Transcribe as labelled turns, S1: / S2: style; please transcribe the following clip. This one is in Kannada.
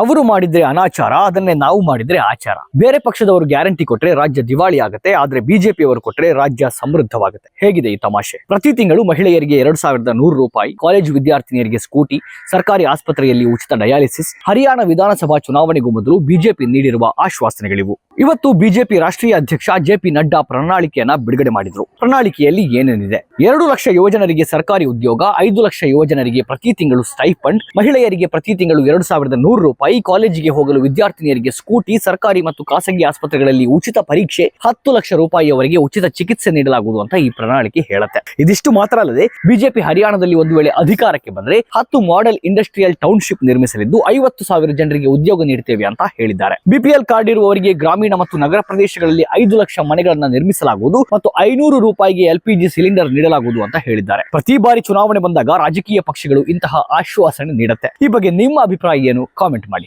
S1: ಅವರು ಮಾಡಿದ್ರೆ ಅನಾಚಾರ, ಅದನ್ನೇ ನಾವು ಮಾಡಿದ್ರೆ ಆಚಾರ. ಬೇರೆ ಪಕ್ಷದವರು ಗ್ಯಾರಂಟಿ ಕೊಟ್ರೆ ರಾಜ್ಯ ದಿವಾಳಿ ಆಗುತ್ತೆ, ಆದ್ರೆ ಬಿಜೆಪಿ ಅವರು ಕೊಟ್ರೆ ರಾಜ್ಯ ಸಮೃದ್ಧವಾಗುತ್ತೆ. ಹೇಗಿದೆ ಈ ತಮಾಷೆ? ಪ್ರತಿ ತಿಂಗಳು ಮಹಿಳೆಯರಿಗೆ ಎರಡ್ ಸಾವಿರದ ನೂರು ರೂಪಾಯಿ, ಕಾಲೇಜು ವಿದ್ಯಾರ್ಥಿನಿಯರಿಗೆ ಸ್ಕೂಟಿ, ಸರ್ಕಾರಿ ಆಸ್ಪತ್ರೆಯಲ್ಲಿ ಉಚಿತ ಡಯಾಲಿಸಿಸ್. ಹರಿಯಾಣ ವಿಧಾನಸಭಾ ಚುನಾವಣೆಗೂ ಮೊದಲು ಬಿಜೆಪಿ ನೀಡಿರುವ ಆಶ್ವಾಸನೆಗಳಿವು. ಇವತ್ತು ಬಿಜೆಪಿ ರಾಷ್ಟ್ರೀಯ ಅಧ್ಯಕ್ಷ ಜೆಪಿ ನಡ್ಡಾ ಪ್ರಣಾಳಿಕೆಯನ್ನ ಬಿಡುಗಡೆ ಮಾಡಿದ್ರು. ಪ್ರಣಾಳಿಕೆಯಲ್ಲಿ ಏನೇನಿದೆ? ಎರಡು ಲಕ್ಷ ಯುವಜನರಿಗೆ ಸರ್ಕಾರಿ ಉದ್ಯೋಗ, ಐದು ಲಕ್ಷ ಯುವಜನರಿಗೆ ಪ್ರತಿ ತಿಂಗಳು ಸ್ಟೈಫಂಡ್, ಮಹಿಳೆಯರಿಗೆ ಪ್ರತಿ ತಿಂಗಳು ಎರಡು ಸಾವಿರದ ನೂರು ರೂಪಾಯಿ, ಕಾಲೇಜಿಗೆ ಹೋಗಲು ವಿದ್ಯಾರ್ಥಿನಿಯರಿಗೆ ಸ್ಕೂಟಿ, ಸರ್ಕಾರಿ ಮತ್ತು ಖಾಸಗಿ ಆಸ್ಪತ್ರೆಗಳಲ್ಲಿ ಉಚಿತ ಪರೀಕ್ಷೆ, ಹತ್ತು ಲಕ್ಷ ರೂಪಾಯಿಯವರೆಗೆ ಉಚಿತ ಚಿಕಿತ್ಸೆ ನೀಡಲಾಗುವುದು ಅಂತ ಈ ಪ್ರಣಾಳಿಕೆ ಹೇಳುತ್ತೆ. ಇದಿಷ್ಟು ಮಾತ್ರ ಅಲ್ಲದೆ, ಬಿಜೆಪಿ ಹರಿಯಾಣದಲ್ಲಿ ಒಂದು ವೇಳೆ ಅಧಿಕಾರಕ್ಕೆ ಬಂದರೆ ಹತ್ತು ಮಾಡೆಲ್ ಇಂಡಸ್ಟ್ರಿಯಲ್ ಟೌನ್ಶಿಪ್ ನಿರ್ಮಿಸಲಿದ್ದು ಐವತ್ತು ಸಾವಿರ ಜನರಿಗೆ ಉದ್ಯೋಗ ನೀಡುತ್ತೇವೆ ಅಂತ ಹೇಳಿದ್ದಾರೆ. ಬಿಪಿಎಲ್ ಕಾರ್ಡ್ ಇರುವವರಿಗೆ ಗ್ರಾಮೀಣ ಮತ್ತು ನಗರ ಪ್ರದೇಶಗಳಲ್ಲಿ ಐದು ಲಕ್ಷ ಮನೆಗಳನ್ನ ನಿರ್ಮಿಸಲಾಗುವುದು ಮತ್ತು ಐನೂರು ರೂಪಾಯಿಗೆ ಎಲ್ಪಿಜಿ ಸಿಲಿಂಡರ್ ನೀಡಲಾಗುವುದು ಅಂತ ಹೇಳಿದ್ದಾರೆ. ಪ್ರತಿ ಬಾರಿ ಚುನಾವಣೆ ಬಂದಾಗ ರಾಜಕೀಯ ಪಕ್ಷಗಳು ಇಂತಹ ಆಶ್ವಾಸನೆ ನೀಡುತ್ತೆ. ಈ ಬಗ್ಗೆ ನಿಮ್ಮ ಅಭಿಪ್ರಾಯ ಏನು? ಕಾಮೆಂಟ್ ಮಾಡಿ.